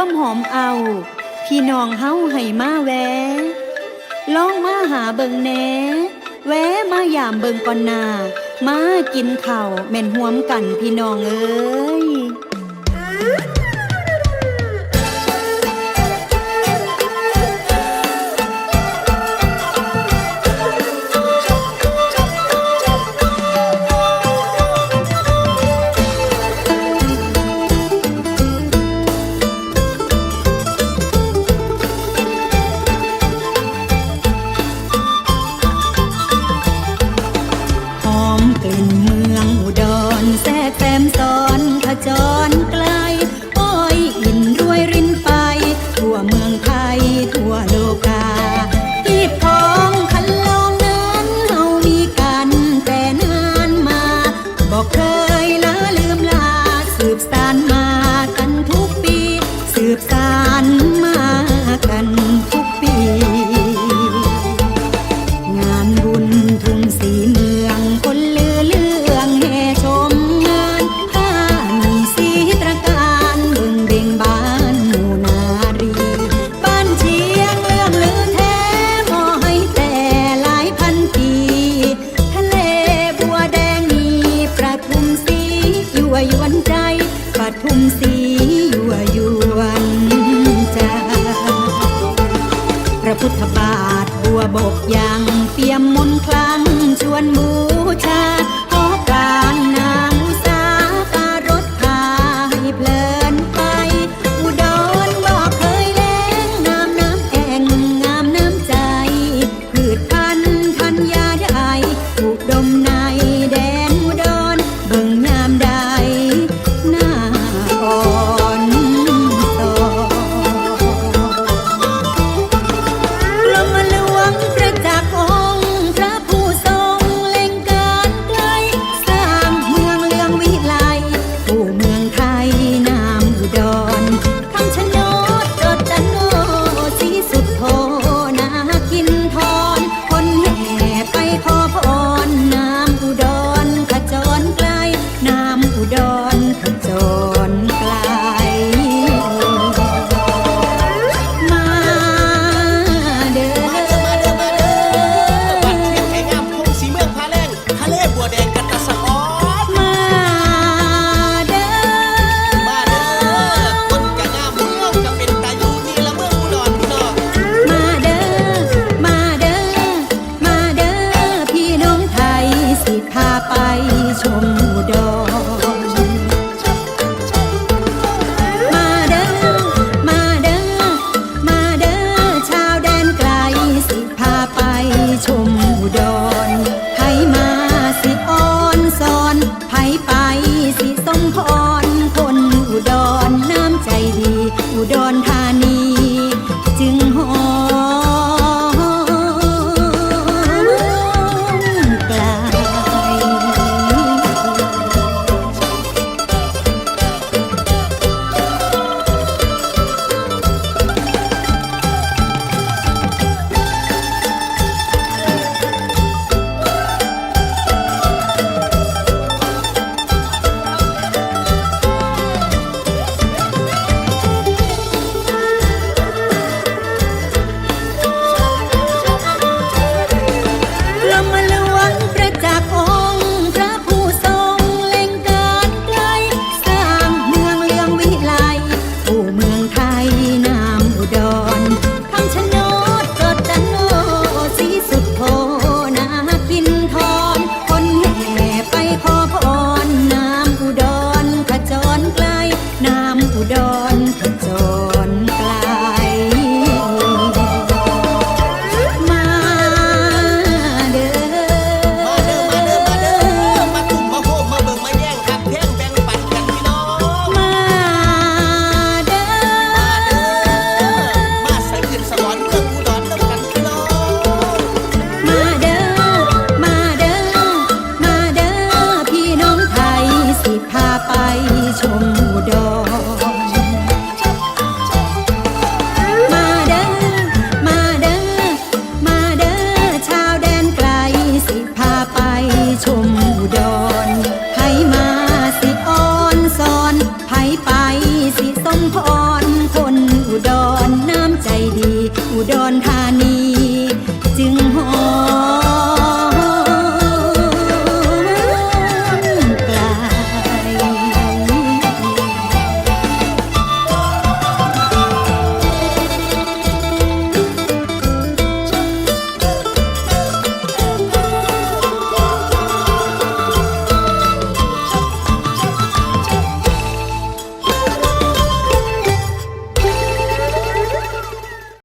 วมหอมเอา พี่น้องเฮาให้มาแวลองมาหาเบิงแหนแวะมายามเบิงก่อนนา มากินเข่าแม่นห่วมกันพี่น้องเอ้ย พุทธบาทบัวบกยาง ชมดรมาเด้อ มาเด้อ มาเด้อ ชาวแดนไกลสิพาไปชมอุดรไผมาสิอ้อนสอนไผไปสิสมพรคนอุดรน้ำใจดี อุดรธานี